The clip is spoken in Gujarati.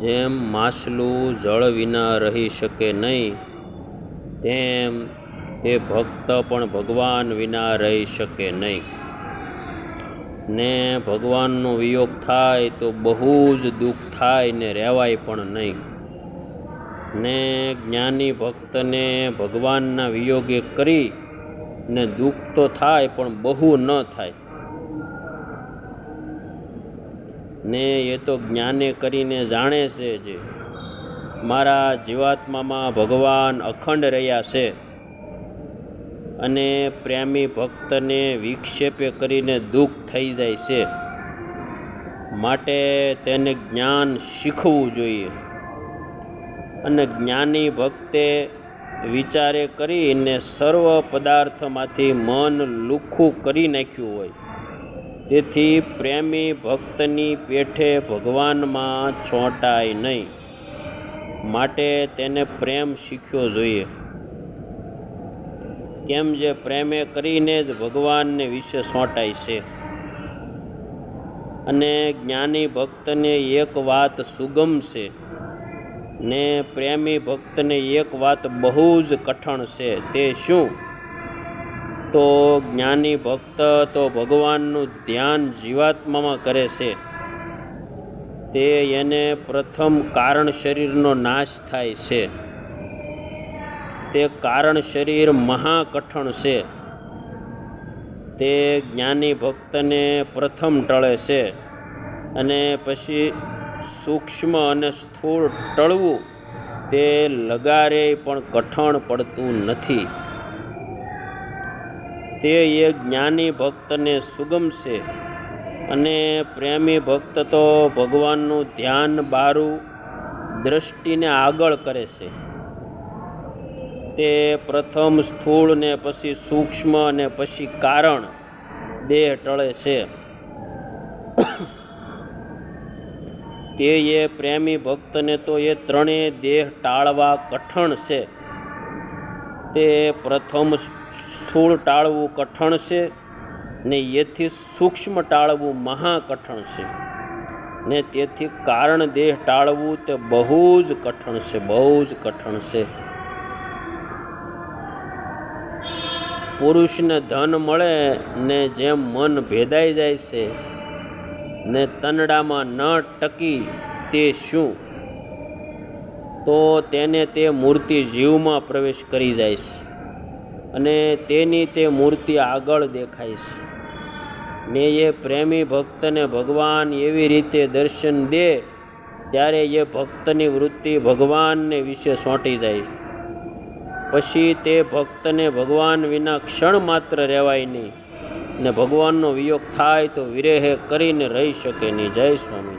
જેમ માછલું જળ વિના રહી શકે નહીં, તેમ તે ભક્ત પણ ભગવાન વિના રહી શકે નહીં. ને ભગવાનનો વિયોગ થાય તો બહુ જ દુઃખ થાય ને રહેવાય પણ નહીં. ને જ્ઞાની ભક્તને ભગવાનના વિયોગે કરી ને દુઃખ તો થાય પણ બહુ ન થાય. ને એ તો જ્ઞાને કરીને જાણે છે જે. મારા જીવાત્મામાં ભગવાન અખંડ રહ્યા છે અને પ્રેમી ભક્તને વિક્ષેપે કરીને દુઃખ થઈ જાય છે. માટે તેને જ્ઞાન શીખવું જોઈએ. અને જ્ઞાની ભક્તે વિચારે કરીને સર્વ પદાર્થમાંથી મન લુખ્ખું કરી નાખ્યું હોય. તેથી પ્રેમી ભક્તની પેઠે ભગવાનમાં છોંટાય નહીં. માટે તેને પ્રેમ શીખ્યો જોઈએ. કેમ જે પ્રેમે કરીને જ ભગવાનને વિશે સોંટાય છે. અને જ્ઞાની ભક્તને એક વાત સુગમ છે. ને પ્રેમી ભક્તને એક વાત બહુ જ કઠણ છે. તે શું? તો જ્ઞાની ભક્ત તો ભગવાનનું ધ્યાન જીવાત્મામાં કરે છે. તે એને પ્રથમ કારણ શરીરનો નાશ થાય છે. તે કારણ શરીર મહાકઠણ છે. તે જ્ઞાની ભક્તને પ્રથમ ટળે છે અને પછી સૂક્ષ્મ અને સ્થૂળ ટળવું તે લગારે પણ કઠણ પડતું નથી. તે એ જ્ઞાની ભક્તને સુગમ છે. અને પ્રેમી ભક્ત તો ભગવાનનું ધ્યાન, બારું, દ્રષ્ટિને આગળ કરે છે. તે પ્રથમ સ્થૂળ ને પછી સૂક્ષ્મ અને પછી કારણ દેહ ટળે છે. તે એ પ્રેમી ભક્તને તો એ ત્રણેય દેહ ટાળવા કઠણ છે. તે પ્રથમ સ્થૂળ ટાળવું કઠણ છે ને એથી સૂક્ષ્મ ટાળવું મહાકઠણ છે. ને તેથી કારણ દેહ ટાળવું તે બહુ જ કઠણ છે, બહુ જ કઠણ છે. પુરુષને ધન મળે ને જેમ મન ભેદાઈ જાય છે ને તનડામાં ન ટકી તે શું? તો તેને તે મૂર્તિ જીવમાં પ્રવેશ કરી જાય છે. અને તેની તે મૂર્તિ આગળ દેખાય છે ને એ પ્રેમી ભક્તને ભગવાન એવી રીતે દર્શન દે, ત્યારે એ ભક્તની વૃત્તિ ભગવાનને વિશે સોંટી જાય. છે પછી તે ભક્તને ભગવાન વિના ક્ષણ માત્ર રહેવાય નહીં, ને ભગવાનનો વિયોગ થાય તો વિરેહ કરીને રહી શકે નહીં. જય સ્વામી.